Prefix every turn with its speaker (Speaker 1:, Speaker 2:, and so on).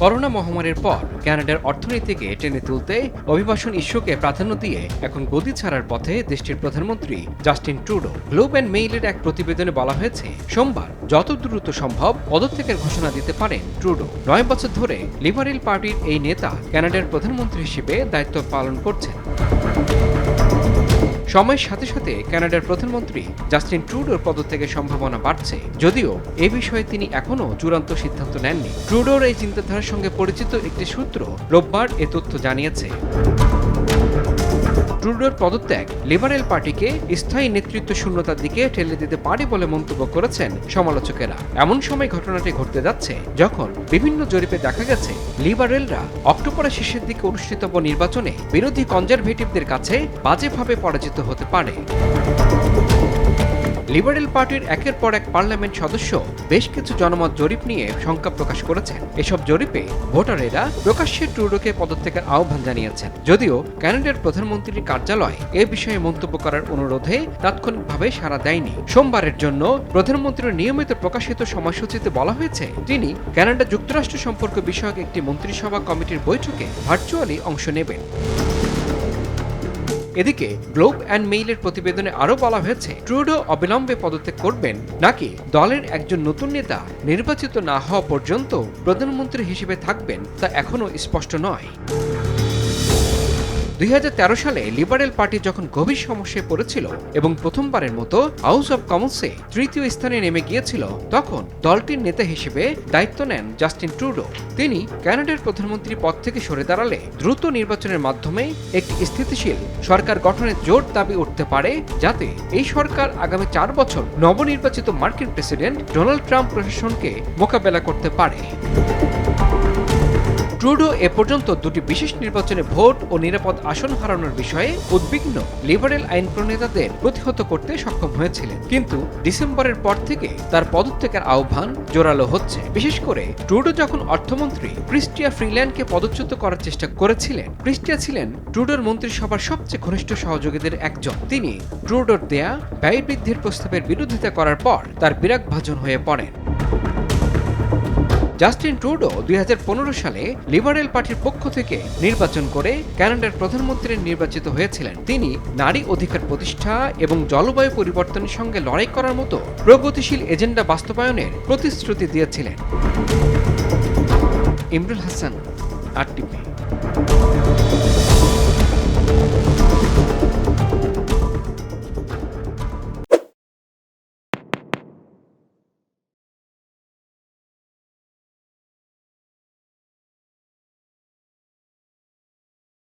Speaker 1: Corona মহামারীর পর কানাডার অর্থনীতিকে টেনে তুলতে অভিবাসন ইস্যুকে প্রাধান্য দিয়ে এখন গদি ছাড়ার পথে দেশটির প্রধানমন্ত্রী জাস্টিন ট্রুডো। গ্লোব অ্যান্ড মেইলের এক প্রতিবেদনে বলা হয়েছে, সোমবার যত দ্রুত সম্ভব পদত্যাগের ঘোষণা দিতে পারেন ট্রুডো। নয় বছর ধরে লিবারেল পার্টির এই নেতা কানাডার প্রধানমন্ত্রী হিসেবে দায়িত্ব পালন করছেন। সময়ের সাথে সাথে কানাডার প্রধানমন্ত্রী জাস্টিন ট্রুডোর পদত্যাগের সম্ভাবনা বাড়ছে। যদিও এ বিষয়ে তিনি এখনও চূড়ান্ত সিদ্ধান্ত নেননি। ট্রুডোর এই চিন্তাধারার সঙ্গে পরিচিত একটি সূত্র রোববার এ তথ্য জানিয়েছে। ট্রুডোর পদত্যাগ। লিবারেল পার্টিকে স্থায়ী নেতৃত্ব শূন্যতার দিকে ঠেলে দিতে পারে বলে মন্তব্য করেছেন সমালোচকেরা। এমন সময় ঘটনাটি ঘটতে যাচ্ছে যখন বিভিন্ন জরিপে দেখা গেছে, লিবারেলরা অক্টোবরের শেষের দিকে অনুষ্ঠিতব্য নির্বাচনে বিরোধী কনজারভেটিভদের কাছে বাজেভাবে পরাজিত হতে পারে। লিবারেল পার্টির একের পর এক পার্লামেন্ট সদস্য বেশ কিছু জনমত জরিপ নিয়ে শঙ্কা প্রকাশ করেছেন। এসব জরিপে ভোটারেরা প্রকাশ্যে ট্রুডোকে পদত্যাগের আহ্বান জানিয়েছেন। যদিও কানাডার প্রধানমন্ত্রীর কার্যালয় এ বিষয়ে মন্তব্য করার অনুরোধে তাৎক্ষণিকভাবে সাড়া দেয়নি। সোমবারের জন্য প্রধানমন্ত্রীর নিয়মিত প্রকাশিত সময়সূচিতে বলা হয়েছে, তিনি কানাডা যুক্তরাষ্ট্র সম্পর্ক বিষয়ক একটি মন্ত্রিসভা কমিটির বৈঠকে ভার্চুয়ালি অংশ নেবেন। এদিকে গ্লোব অ্যান্ড মেইলের প্রতিবেদনে আরও বলা হয়েছে, ট্রুডো অবিলম্বে পদত্যাগ করবেন নাকি দলের একজন নতুন নেতা নির্বাচিত না হওয়া পর্যন্ত প্রধানমন্ত্রী হিসেবে থাকবেন তা এখনও স্পষ্ট নয়। দুই হাজার তেরো সালে লিবারেল পার্টি যখন গভীর সমস্যায় পড়েছিল এবং প্রথমবারের মতো হাউস অব কমন্সে তৃতীয় স্থানে নেমে গিয়েছিল, তখন দলটির নেতা হিসেবে দায়িত্ব নেন জাস্টিন ট্রুডো তিনি কানাডার প্রধানমন্ত্রী পদ থেকে সরে দাঁড়ালে দ্রুত নির্বাচনের মাধ্যমে একটি স্থিতিশীল সরকার গঠনের জোর দাবি উঠতে পারে, যাতে এই সরকার আগামী চার বছর নবনির্বাচিত মার্কিন প্রেসিডেন্ট ডোনাল্ড ট্রাম্প প্রশাসনকে মোকাবেলা করতে পারে। ট্রুডো এ পর্যন্ত দুটি বিশেষ নির্বাচনে ভোট ও নিরাপদ আসন হারানোর বিষয়ে উদ্বিগ্ন লিবারেল আইন প্রণেতাদের প্রতিহত করতে সক্ষম হয়েছিলেন। কিন্তু ডিসেম্বরের পর থেকে তার পদত্যাগের আহ্বান জোরালো হচ্ছে। বিশেষ করে ট্রুডো যখন অর্থমন্ত্রী ক্রিস্টিয়া ফ্রিল্যান্ডকে পদচ্যুত করার চেষ্টা করেছিলেন, ক্রিস্টিয়া ছিলেন ট্রুডোর মন্ত্রিসভার সবচেয়ে ঘনিষ্ঠ সহযোগীদের একজন। তিনি ট্রুডোর দেয়া ব্যয় বৃদ্ধির প্রস্তাবের বিরোধিতা করার পর তার বিরাগ ভাজন হয়ে পড়েন। জাস্টিন ট্রুডো দুই হাজার পনেরো সালে লিবারেল পার্টির পক্ষ থেকে নির্বাচন করে কানাডার প্রধানমন্ত্রী নির্বাচিত হয়েছিলেন। তিনি নারী অধিকার প্রতিষ্ঠা এবং জলবায়ু পরিবর্তনের সঙ্গে লড়াই করার মতো প্রগতিশীল এজেন্ডা বাস্তবায়নের প্রতিশ্রুতি দিয়েছিলেন। ইমরুল হাসান আর